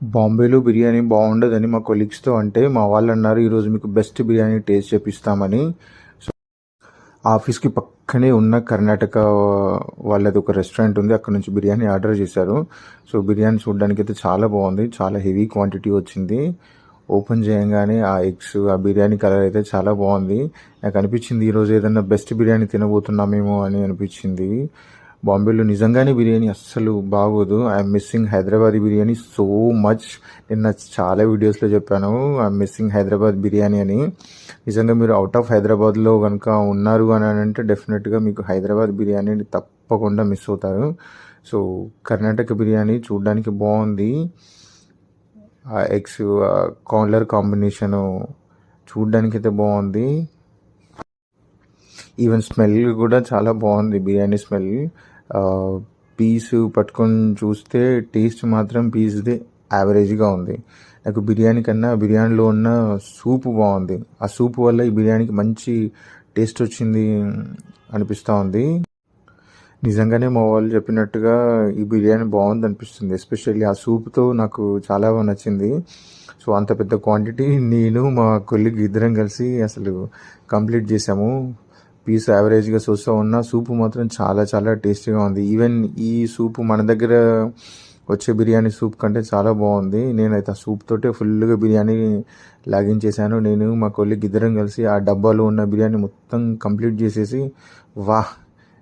బాంబేలో బిర్యానీ బాగుండదని మా కొలీగ్స్తో అంటే మా వాళ్ళు అన్నారు ఈరోజు మీకు బెస్ట్ బిర్యానీ టేస్ట్ చేపిస్తామని. సో ఆఫీస్కి పక్కనే ఉన్న కర్ణాటక వాళ్ళది ఒక రెస్టారెంట్ ఉంది అక్కడ నుంచి బిర్యానీ ఆర్డర్ చేశారు. సో బిర్యానీ చూడడానికి అయితే చాలా బాగుంది చాలా హెవీ క్వాంటిటీ వచ్చింది. ఓపెన్ చేయగానే ఆ ఎగ్స్ ఆ బిర్యానీ కలర్ అయితే చాలా బాగుంది. నాకు అనిపించింది ఈరోజు ఏదైనా బెస్ట్ బిర్యానీ తినబోతున్నామేమో అని అనిపించింది. బాంబేలో నిజంగానే బిర్యానీ అస్సలు బాగోదు. I'm missing Hyderabad biryani so much నిన్న చాలా వీడియోస్లో చెప్పాను ఐఎమ్ మిస్సింగ్ హైదరాబాద్ బిర్యానీ అని. నిజంగా మీరు అవుట్ ఆఫ్ హైదరాబాద్లో కనుక ఉన్నారు అని అంటే డెఫినెట్గా మీకు హైదరాబాద్ బిర్యానీని తప్పకుండా మిస్ అవుతారు. సో కర్ణాటక బిర్యానీ చూడడానికి బాగుంది. ఎగ్స్ కాన్లర్ కాంబినేషను చూడడానికి అయితే బాగుంది. ఈవెన్ స్మెల్ కూడా చాలా బాగుంది. బిర్యానీ స్మెల్ పీస్ పట్టుకొని చూస్తే టేస్ట్ మాత్రం పీస్ది యావరేజ్గా ఉంది. నాకు బిర్యానీ కన్నా బిర్యానీలో ఉన్న సూప్ బాగుంది. ఆ సూప్ వల్ల ఈ బిర్యానీకి మంచి టేస్ట్ వచ్చింది అనిపిస్తూ ఉంది. నిజంగానే మా వాళ్ళు చెప్పినట్టుగా ఈ బిర్యానీ బాగుంది అనిపిస్తుంది. ఎస్పెషల్లీ ఆ సూప్తో నాకు చాలా నచ్చింది. సో అంత పెద్ద క్వాంటిటీ నేను మా కొలిగ్ ఇద్దరం కలిసి అసలు కంప్లీట్ చేసాము. పీస్ యావరేజ్గా చూస్తూ ఉన్న సూప్ మాత్రం చాలా చాలా టేస్టీగా ఉంది. ఈవెన్ ఈ సూప్ మన దగ్గర వచ్చే బిర్యానీ సూప్ కంటే చాలా బాగుంది. నేనైతే ఆ సూప్ తోటే ఫుల్గా బిర్యానీ లాగించేసాను నేను మా కొల్లికి ఇద్దరం కలిసి ఆ డబ్బాలో ఉన్న బిర్యానీ మొత్తం కంప్లీట్ చేసేసి వాహ్!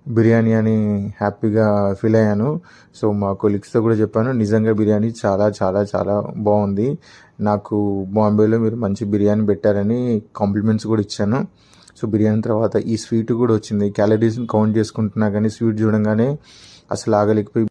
బిర్యానీ అని హ్యాపీగా ఫీల్ అయ్యాను. సో మా కొలీగ్స్తో కూడా చెప్పాను నిజంగా బిర్యానీ చాలా చాలా చాలా బాగుంది. నాకు బాంబేలో మీరు మంచి బిర్యానీ పెట్టారని కాంప్లిమెంట్స్ కూడా ఇచ్చాను. సో బిర్యానీ తర్వాత ఈ స్వీట్ కూడా వచ్చింది. క్యాలరీస్ని కౌంట్ చేసుకుంటున్నా కానీ స్వీట్ చూడంగానే అసలు ఆగలేకపోయి